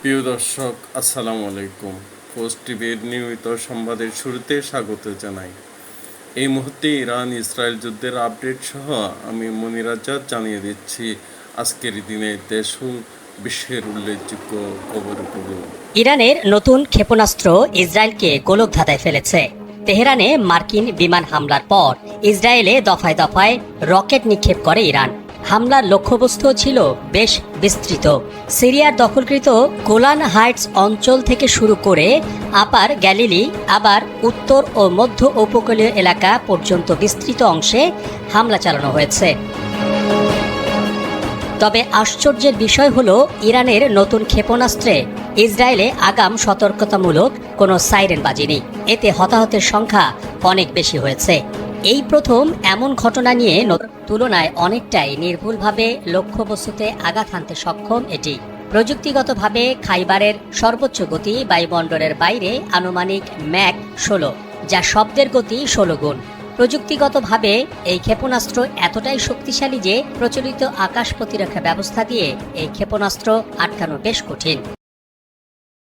প্রিয় দর্শক, আসসালামু আলাইকুম। পোস্ট টিভির নিয়মিত সংবাদের শুরুতে স্বাগত জানাই। এই মুহূর্তে ইরান ইসরায়েল যুদ্ধের আপডেট সহ আমি মনির জানিয়ে দিচ্ছি, আজকের দিনে দেশ বিশ্বের উল্লেখযোগ্য খবরগুলো ইরানের নতুন ক্ষেপণাস্ত্র ইসরায়েলকে গোলকধাঁধায় ফেলেছে। তেহরানে মার্কিন বিমান হামলার পর ইসরায়েলে দফায় দফায় রকেট নিক্ষেপ করে ইরান। হামলার লক্ষ্যবস্তু ছিল বেশ বিস্তৃত। সিরিয়ার দখলকৃত গোলান হাইটস অঞ্চল থেকে শুরু করে আপার গ্যালিলি, আবার উত্তর ও মধ্য উপকূলীয় এলাকা পর্যন্ত বিস্তৃত অংশে হামলা চালানো হয়েছে। তবে আশ্চর্যের বিষয় হল, ইরানের নতুন ক্ষেপণাস্ত্রে ইসরায়েলে আগাম সতর্কতামূলক কোনো সাইরেন বাজেনি এতে হতাহতের সংখ্যা অনেক বেশি হয়েছে। এই প্রথম এমন ঘটনা নিয়ে তুলনায় অনেকটাই নির্ভুলভাবে লক্ষ্যবস্তুতে আঘাত হানতে সক্ষম এটি। প্রযুক্তিগতভাবে খাইবারের সর্বোচ্চ গতি বায়ুমণ্ডলের বাইরে আনুমানিক ম্যাক ষোলো, যা শব্দের গতি ষোলো গুণ। প্রযুক্তিগতভাবে এই ক্ষেপণাস্ত্র এতটাই শক্তিশালী যে প্রচলিত আকাশ প্রতিরক্ষা ব্যবস্থা দিয়ে এই ক্ষেপণাস্ত্র আটকানো বেশ কঠিন।